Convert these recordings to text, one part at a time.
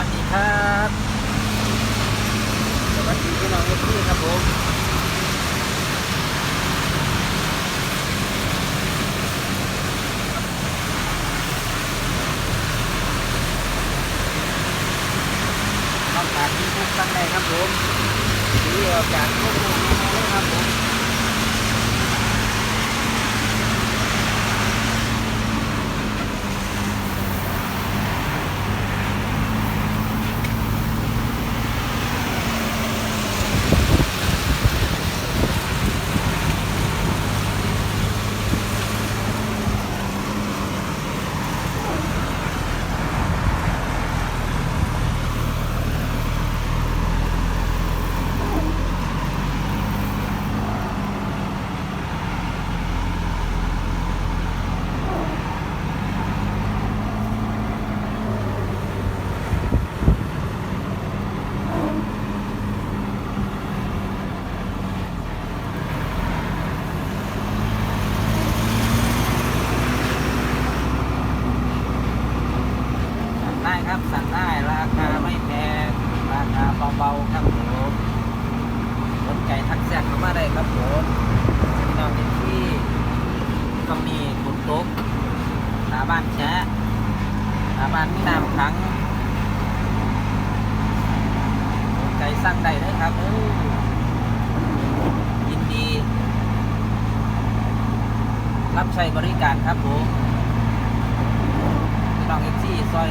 วัสดีครับ สวัสดีพี่น้องเอฟซีครับผมต้องการที่ทุกตั้งในครับผมดีออกจากพวก รับสั่งได้ราคาไม่แพงราคาเบาๆครับผมสนใจทักแซกเข้ามาได้ครับผมพี่น้องเอฟซีก็มีขุนตุ๊กหน้าบ้านแชะหน้าบ้านมีน้ำขังสนใจสั่งได้เลยครับเออยินดี รับใช้บริการครับผมพี่น้องเอฟซีซอย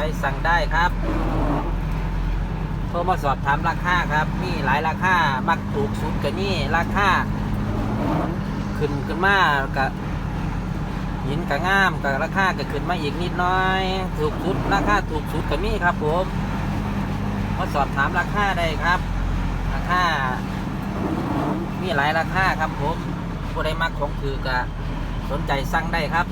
ใจสั่งได้ครับโทรมาสอบถามราคาครับ มีหลายราคา มักถูกสุดกับนี่ราคาขึ้นขึ้นมากับหินกับง่ามกับราคาก็ขึ้นมาอีกนิดน้อย ถูกสุดราคาถูกสุดกับนี่ครับผมมาสอบถามราคาได้ครับ ราคา มีหลายราคาครับผมผู้ใดมักของถือก็สนใจสั่งได้ครับ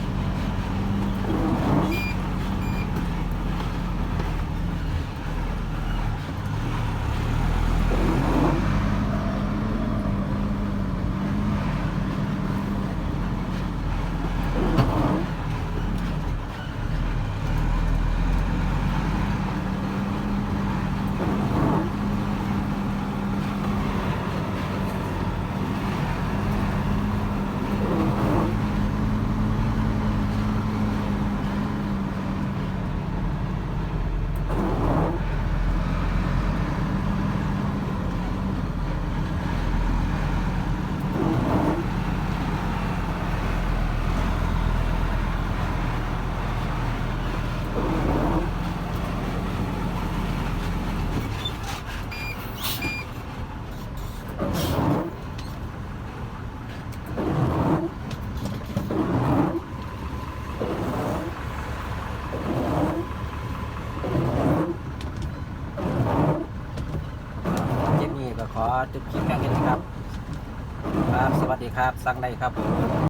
เจมี่ก็ขอจบคลิปแค่นี้ครับ ครับ สวัสดีครับ สั่งได้ครับ